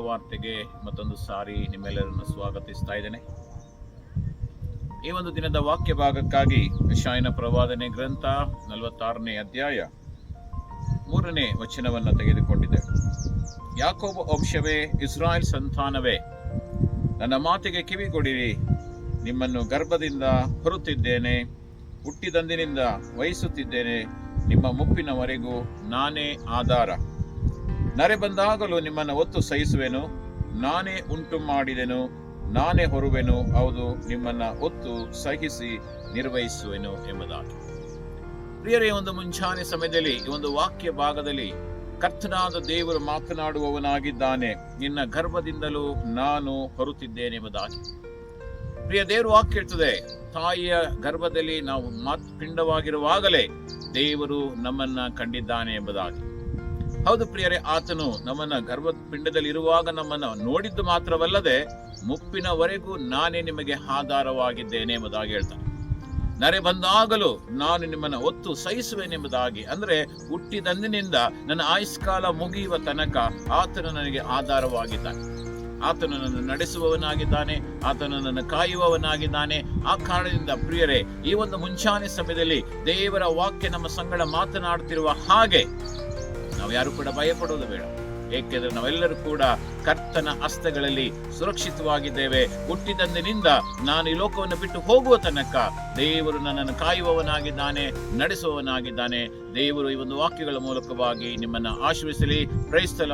ವಾಕ್ಯದೊಂದಿಗೆ ಮತ್ತೊಂದು ಸಾರಿ ನಿಮ್ಮೆಲ್ಲರನ್ನು ಸ್ವಾಗತಿಸ್ತಾ ಇದ್ದೇನೆ. ಈ ಒಂದು ದಿನದ ವಾಕ್ಯ ಭಾಗಕ್ಕಾಗಿ ಶಾಯನ ಪ್ರವಾದನೆ ಗ್ರಂಥ ನಲವತ್ತಾರನೇ ಅಧ್ಯಾಯ ಮೂರನೇ ವಚನವನ್ನು ತೆಗೆದುಕೊಂಡಿದೆ ಯಾಕೋಬ ವಂಶವೇ, ಇಸ್ರಾಯೇಲ್ ಸಂತಾನವೇ, ನನ್ನ ಮಾತಿಗೆ ಕಿವಿಗೊಡಿರಿ. ನಿಮ್ಮನ್ನು ಗರ್ಭದಿಂದ ಹೊರುತ್ತಿದ್ದೇನೆ, ಹುಟ್ಟಿದಂದಿನಿಂದ ವಹಿಸುತ್ತಿದ್ದೇನೆ ನಿಮ್ಮ ಮುಪ್ಪಿನವರೆಗೂ ನಾನೇ ಆಧಾರ. ನರೆ ಬಂದಾಗಲೂ ನಿಮ್ಮನ್ನು ಒತ್ತು ಸಹಿಸುವೆನು. ನಾನೇ ಉಂಟು ಮಾಡಿದೆನು, ನಾನೇ ಹೊರುವೆನು, ಹೌದು, ನಿಮ್ಮನ್ನ ಒತ್ತು ಸಹಿಸಿ ನಿರ್ವಹಿಸುವೆನು ಎಂಬುದಾಗಿ. ಪ್ರಿಯರೇ, ಒಂದು ಮುಂಚಾನೆ ಸಮಯದಲ್ಲಿ, ಈ ಒಂದು ವಾಕ್ಯ ಭಾಗದಲ್ಲಿ ಕರ್ತನಾದ ದೇವರು ಮಾತನಾಡುವವನಾಗಿದ್ದಾನೆ. ನಿನ್ನ ಗರ್ಭದಿಂದಲೂ ನಾನು ಹೊರುತ್ತಿದ್ದೇನೆ ಎಂಬುದಾಗಿ. ಪ್ರಿಯ, ದೇವರು ವಾಕ್ಯ ಹೇಳ್ತದೆ, ತಾಯಿಯ ಗರ್ಭದಲ್ಲಿ ನಾವು ಮಾತ್ ಪಿಂಡವಾಗಿರುವಾಗಲೇ ದೇವರು ನಮ್ಮನ್ನ ಕಂಡಿದ್ದಾನೆ ಎಂಬುದಾಗಿ. ಹೌದು ಪ್ರಿಯರೇ, ಆತನು ನಮ್ಮನ್ನ ಗರ್ಭ ಪಿಂಡದಲ್ಲಿ ಇರುವಾಗ ನಮ್ಮನ್ನ ನೋಡಿದ್ದು ಮಾತ್ರವಲ್ಲದೆ ಮುಪ್ಪಿನವರೆಗೂ ನಾನೇ ನಿಮಗೆ ಆಧಾರವಾಗಿದ್ದೇನೆ ಎಂಬುದಾಗಿ ಹೇಳ್ತಾನೆ. ನರೆ ಬಂದಾಗಲೂ ನಾನು ನಿಮ್ಮನ್ನ ಒತ್ತು ಸಹಿಸುವೆನೆಂಬುದಾಗಿ, ಅಂದ್ರೆ ಹುಟ್ಟಿದಂದಿನಿಂದ ನನ್ನ ಆಯುಷ್ಕಾಲ ಮುಗಿಯುವ ತನಕ ಆತನು ನನಗೆ ಆಧಾರವಾಗಿದ್ದಾನೆ. ಆತನು ನನ್ನ ನಡೆಸುವವನಾಗಿದ್ದಾನೆ, ಆತನು ನನ್ನ ಕಾಯುವವನಾಗಿದ್ದಾನೆ. ಆ ಕಾರಣದಿಂದ ಪ್ರಿಯರೇ, ಈ ಒಂದು ಮುಂಚಾನೆ ಸಮಯದಲ್ಲಿ ದೇವರ ವಾಕ್ಯ ನಮ್ಮ ಸಂಗಡ ಮಾತನಾಡುತ್ತಿರುವ ಹಾಗೆ ನಾವು ಯಾರು ಕೂಡ ಭಯಪಡುವುದು ಬೇಡ. ಏಕೆಂದರೆ ನಾವೆಲ್ಲರೂ ಕೂಡ ಕರ್ತನ ಹಸ್ತಗಳಲ್ಲಿ ಸುರಕ್ಷಿತವಾಗಿದ್ದೇವೆ. ಹುಟ್ಟಿದಂದಿನಿಂದ ನಾನು ಈ ಲೋಕವನ್ನು ಬಿಟ್ಟು ಹೋಗುವ ತನಕ ದೇವರು ನನ್ನನ್ನು ಕಾಯುವವನಾಗಿದ್ದಾನೆ ನಡೆಸುವವನಾಗಿದ್ದಾನೆ. ದೇವರು ಈ ಒಂದು ವಾಕ್ಯಗಳ ಮೂಲಕವಾಗಿ ನಿಮ್ಮನ್ನ ಆಶ್ರಯಿಸಲಿ ಪ್ರೈಸ್ತಲ